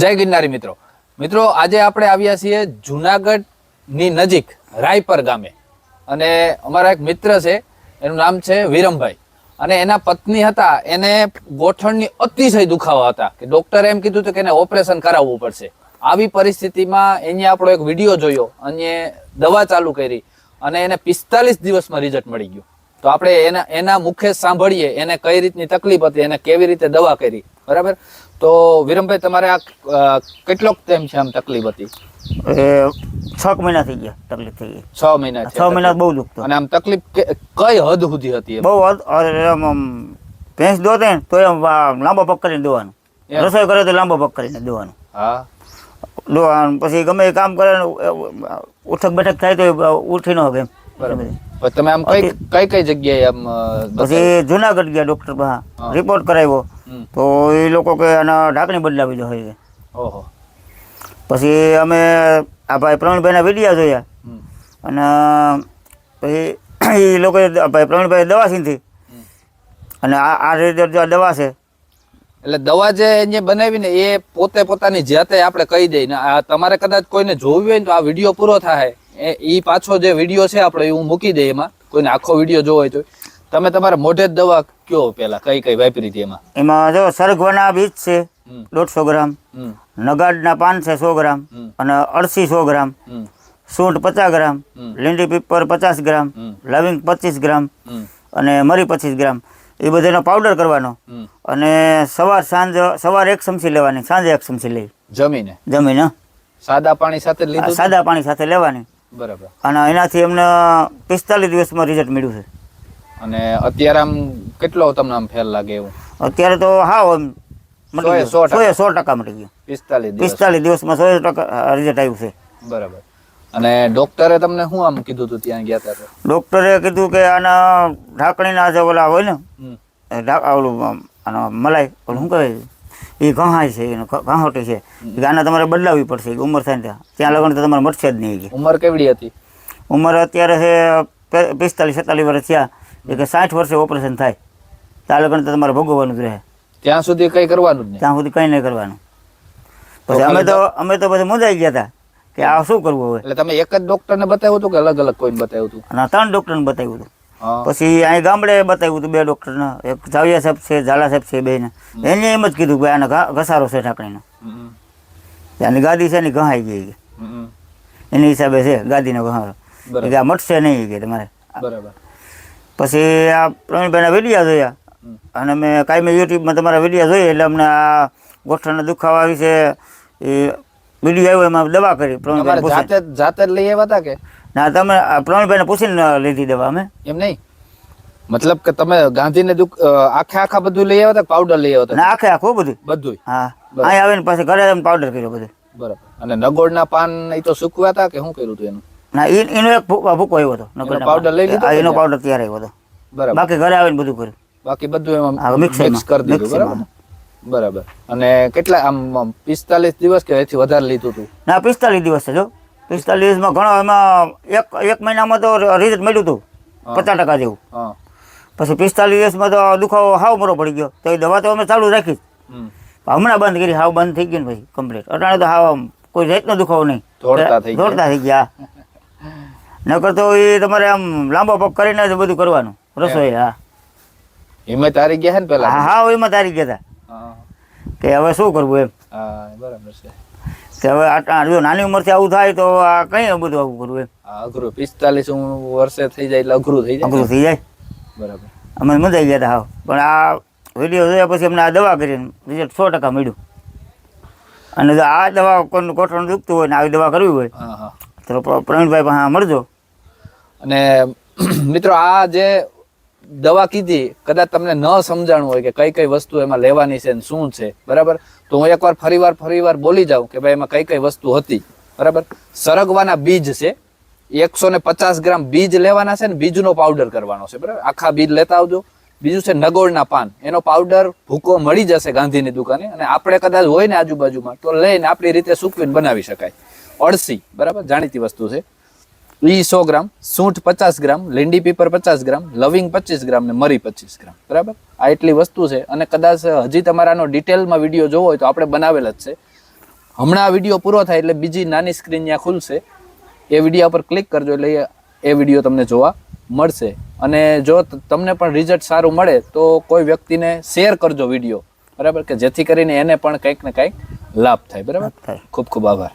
જય ગિરનારી મિત્રો. મિત્રો, આજે આપણે આવ્યા છીએ જુનાગઢની નજીક રાયપર ગામે. અને અમારા એક મિત્ર છે, એનું નામ છે વિરમભાઈ. અને એના પત્ની હતા, એને ગોઠણની અતિશય દુખાવા હતા કે ડોક્ટરે એમ કીધું હતું કે એને ઓપરેશન કરાવવું પડશે. આવી પરિસ્થિતિમાં એને આપણો એક વીડિયો જોયો, અને દવા ચાલુ કરી, અને એને પિસ્તાલીસ દિવસમાં રિઝલ્ટ મળી ગયું. તો આપણે એના એના મુખે સાંભળીએ એને કઈ રીતની તકલીફ હતી એને કેવી રીતે દવા કરી બરાબર? તો વિરમભાઈ તમારે આ કેટલોક ટાઈમ છે આમ તકલીફ હતી? છ મહિના થઈ ગયા તકલીફ થઈ ગઈ. છ મહિના છ મહિના બહુ દુખતો અને આમ તકલીફ કઈ હદ સુધી હતી બહુ હદ- અરે આમ આમ ભેંસ દોતે તો એમ લાંબો પગ કરીને દોવાનું? રસોઈ કરે તો લાંબો પગ કરીને દોવાનું. હા. દોવાનું પછી ગમે કામ કરે ઉઠક બેઠક થાય તો ઉઠી ન હોય એમ. બરાબર. તમે આમ કઈ કઈ કઈ જગ્યાએ આમ પછી જુનાગઢ ગયા ડોક્ટર પાસે રિપોર્ટ કરાવ્યો. તો એ લોકો કે આના ઢાંકણી બદલાવી દો હોય ઓહો. પછી અમે આ ભાઈ પ્રવીણભાઈના વિડીયા જોયા. અને પછી એ લોકોએ ભાઈ પ્રવીણભાઈ દવા સીધી. અને આ આ રીતે જો આ દવા છે. એટલે દવા જે એને બનાવી ને એ પોતે પોતાની જાતે આપણે કહી દઈએ ને આ તમારે કદાચ કોઈને જોવી હોય ને તો આ વીડિયો પૂરો થાય. એ ઈ પાછો જે વીડિયો છે આપણે એ હું મૂકી દઈ એમાં. કોઈને આખો વીડિયો જોવો હોય તો. તમે તમારા મોઢે જ દવા કયો પેલા કઈ કઈ વાપરી હતી એમાં? એમાં જો સરગવાના બીજ છે દોઢસો ગ્રામ. નગાડના પાન છે સો ગ્રામ. અને અળસી સો ગ્રામ. સૂંઠ પચાસ ગ્રામ. લીંડી પીપર પચાસ ગ્રામ. લવિંગ પચીસ ગ્રામ. અને મરી પચીસ ગ્રામ. એ બધાનો પાવડર કરવાનો. અને સવાર સાંજ સવાર એક ચમચી લેવાની. સાંજે એક ચમચી લેવી જમીને? જમીન. સાદા પાણી સાથે? સાદા પાણી સાથે લેવાની. બરાબર. અને એનાથી એમને પિસ્તાલીસ દિવસમાં રિઝલ્ટ મળ્યું છે. અને અત્યારે આમ કેટલો તમને આમ ફેલ લાગે એવું? અત્યારે તો હા સો. સો ટકા મટી ગયું. પિસ્તાલીસ પિસ્તાલીસ દિવસમાં સો ટકા રિઝલ્ટ આવ્યું છે. બરાબર. અને ડોક્ટરે તમને શું આમ કીધું હતું ત્યાં ગયા ત્યારે? ડોક્ટરે કીધું કે આના ઢાંકણીના જે ઓલા હોય ને ઓલું આનો મલાઈ ઓલું શું કહેવાય? એ કહાય છે એનો ઘ- છે. ગાના આને તમારે બદલાવવી પડશે ઉંમર થાય ને ત્યાં. ત્યાં લગન તો તમારે મળશે જ નહીં ઉંમર કેવડી હતી? ઉંમર અત્યારે છે પિસ્તાલીસ સત્તાલીસ વર્ષ થયા. એટલે કે સાઠ વર્ષે ઓપરેશન થાય. ત્યાં લગન તો તમારે ભોગવવાનું જ રહે. ત્યાં સુધી કંઈ કરવાનું ત્યાં સુધી કંઈ નહીં કરવાનું. પછી અમે તો અમે તો પછી મુંજાઈ ગયા હતા કે આ શું કરવું હવે? એટલે તમે એક જ ડોક્ટરને બતાવ્યું હતું કે અલગ અલગ કોઈને બતાવ્યું હતું? અને ત્રણ ડોક્ટરને બતાવ્યું હતું. પછી અહીં ગામડે બતાવ્યું હતું બે ડૉક્ટરને. એક જાવિયા સાહેબ છે ઝાલા સાહેબ છે બેને એને એમ જ કીધું કે આને ઘસારો છે ઢાંકણીનો. ત્યાંની ગાદી છે ને ઘહાઈ ગઈ એની હિસાબે છે ગાદીનો ઘહારો કે આ મટશે નહીં કે તમારે. બરાબર. પછી આ પ્રવીણભાઈના વિડીયા જોયા. અને મેં કાંઈ યુટ્યુબમાં તમારા વિડીયા જોઈએ એટલે અમને આ ગોઠણના દુખાવા વિશે એ વીડિયો આવ્યો એમાં દવા કરી પ્રવીણભાઈ જાતે જ- જાતે લઈ આવ્યા હતા કે? ના તમે પ્રવીણભાઈને પૂછીને લીધી દવા અમે. એમ નહીં? મતલબ કે તમે ગાંધીને આખે આખા બધું લઈ આવ્યા પાવડર લઈ આવ્યા ના આખે આખું બધું. બધું હા. અહીં આવીને પાછી ઘરે આવીને પાવડર કર્યો બધું. બરાબર. અને નગોળના પાન એ તો સુકવ્યા હતા કે શું કર્યું હતું એનું? ના એનો એક ભૂકો આવ્યો હતો નકરના પાવડર લઈ લીધો એનો પાવડર તૈયાર આવ્યો હતો. બરાબર. બાકી ઘરે આવીને બધું કર્યું. બાકી બધું એમાં મિક્સ કરી દીધું બરાબર બરાબર. અને કેટલા આમ પિસ્તાલીસ દિવસ કે એથી વધારે લીધું હતું ના પિસ્તાલીસ દિવસ છે જો. પિસ્તાલીસમાં ઘણો એમાં એક એક મહિનામાં તો રિઝલ્ટ મળ્યું હતું પચાસ ટકા જેવું. પછી પિસ્તાલીસ દિવસમાં તો દુખાવો હાવ મરો પડી ગયો. તો એ દવા તો અમે ચાલુ રાખી હમણાં બંધ કરી હાવ બંધ થઈ ગઈ ને ભાઈ કમ્પ્લીટ અટાણે તો હાવ કોઈ જાતનો દુખાવો નહીં. દોડતા થઈ ગયા. નકર તો એ તમારે આમ લાંબો પગ કરીને જ બધું કરવાનું. રસોઈ હા. હિંમત હારી ગયા હે ને પેલા? હા હાવ એમાં તારી ગયા હતા કે હવે શું કરવું એમ? હા, બરાબર છે. કે હવે આટલા જો નાની ઉંમરથી આવું થાય તો આ કઈ બધું આવું કરવું એમ? અઘરું. પિસ્તાલીસ વર્ષે થઈ જાય એટલે અઘરું થઈ જાય અઘરું થઈ જાય? બરાબર. અમે મજાઈ ગયા હતા હાવ. પણ આ વીડિયો જોયા પછી અમને આ દવા કરીને રિઝલ્ટ સો ટકા મળ્યું. અને જો આ દવા કોઈનું કોઠણ દુખતું હોય ને આવી દવા કરવી હોય તો પ્ર- પ્રવીણભાઈ પાસે મળજો. અને મિત્રો આ જે દવા કીધી, કદાચ તમને ન સમજાણું હોય કે કઈ કઈ વસ્તુ એમાં લેવાની છે શું છે, બરાબર? તો હું એકવાર ફરીવાર ફરીવાર બોલી જાઉં કે ભાઈ એમાં કઈ કઈ વસ્તુ હતી, બરાબર? સરગવાના બીજ છે, એકસો ને પચાસ ગ્રામ બીજ લેવાના છે ને બીજનો પાવડર કરવાનો છે, બરાબર? આખા બીજ લેતા આવજો. બીજું છે નગોળના પાન. એનો પાવડર ભૂકો મળી જશે ગાંધીની દુકાને અને આપણે કદાચ હોય ને આજુબાજુમાં, તો લઈને આપણી રીતે સૂકવીને બનાવી શકાય. અળસી, બરાબર? જાણીતી વસ્તુ છે. ઈ સો ગ્રામ સૂંઠ પચાસ ગ્રામ લીંડી પીપર પચાસ ગ્રામ લવિંગ પચીસ ગ્રામ ને મરી પચીસ ગ્રામ. બરાબર? આ એટલી વસ્તુ છે. અને કદાચ હજી તમારાનો ડિટેલમાં વીડિયો જોવો હોય તો આપણે બનાવેલ જ છે. હમણાં આ વીડિયો પૂરો થાય એટલે બીજી નાની સ્ક્રીન ત્યાં ખુલશે. એ વીડિયો પર ક્લિક કરજો એટલે એ- એ વીડિયો તમને જોવા મળશે. અને જો તમને પણ રિઝલ્ટ સારું મળે તો કોઈ વ્યક્તિને શેર કરજો વીડિયો. બરાબર? કે જેથી કરીને એને પણ કંઈક ને કંઈક લાભ થાય. બરાબર? ખૂબ ખૂબ આભાર.